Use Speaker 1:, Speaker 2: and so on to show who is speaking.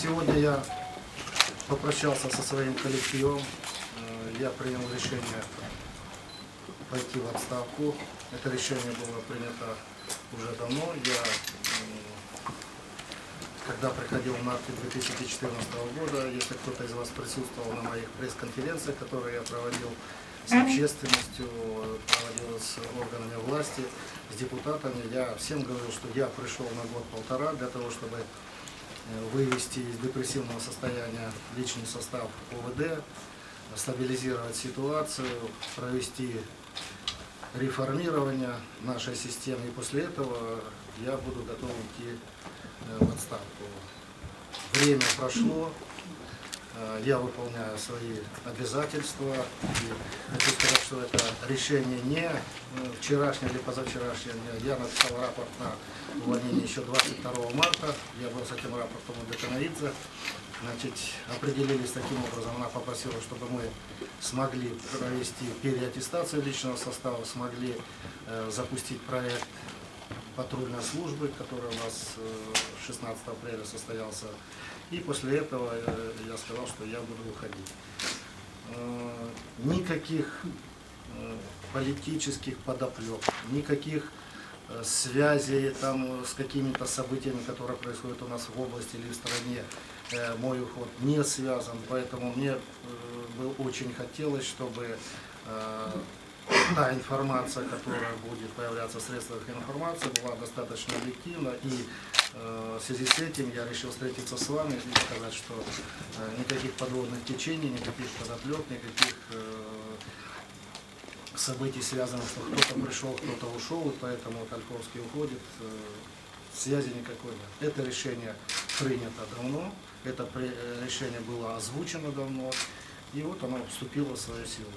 Speaker 1: Сегодня я попрощался со своим коллективом. Э, Я принял решение пойти в отставку. Это решение было принято уже давно. Я, когда приходил в марте 2014 года, если кто-то из вас присутствовал на моих пресс-конференциях, которые я проводил с общественностью, проводил с органами власти, с депутатами, я всем говорил, что я пришел на год-полтора для того, чтобы вывести из депрессивного состояния личный состав ОВД, стабилизировать ситуацию, провести реформирование нашей системы. И после этого я буду готов идти э, в отставку. Время прошло, э, я выполняю свои обязательства. И хочу сказать, что это решение не э, вчерашнее или позавчерашнее. Я написал рапорт на увольнение еще 22 марта. Я был с этим рапортом у Деканаидзе. Значит, определились таким образом, она попросила, чтобы мы смогли провести переаттестацию личного состава, смогли э, запустить проект патрульной службы, который у нас э, 16 апреля состоялся. И после этого э, я сказал, что я буду уходить. Э, Никаких э, политических подоплек, никаких связей там с какими-то событиями, которые происходят у нас в области или в стране, мой уход не связан. Поэтому мне бы очень хотелось, чтобы та информация, которая будет появляться в средствах информации, была достаточно объективна. И в связи с этим я решил встретиться с вами и сказать, что э, никаких подводных течений, никаких подоплек, никаких э, событий, связанных, что кто-то пришел, кто-то ушел, и поэтому Тальковский уходит, э, связи никакой нет. Это решение принято давно, это э, решение было озвучено давно, и вот оно вступило в свою силу.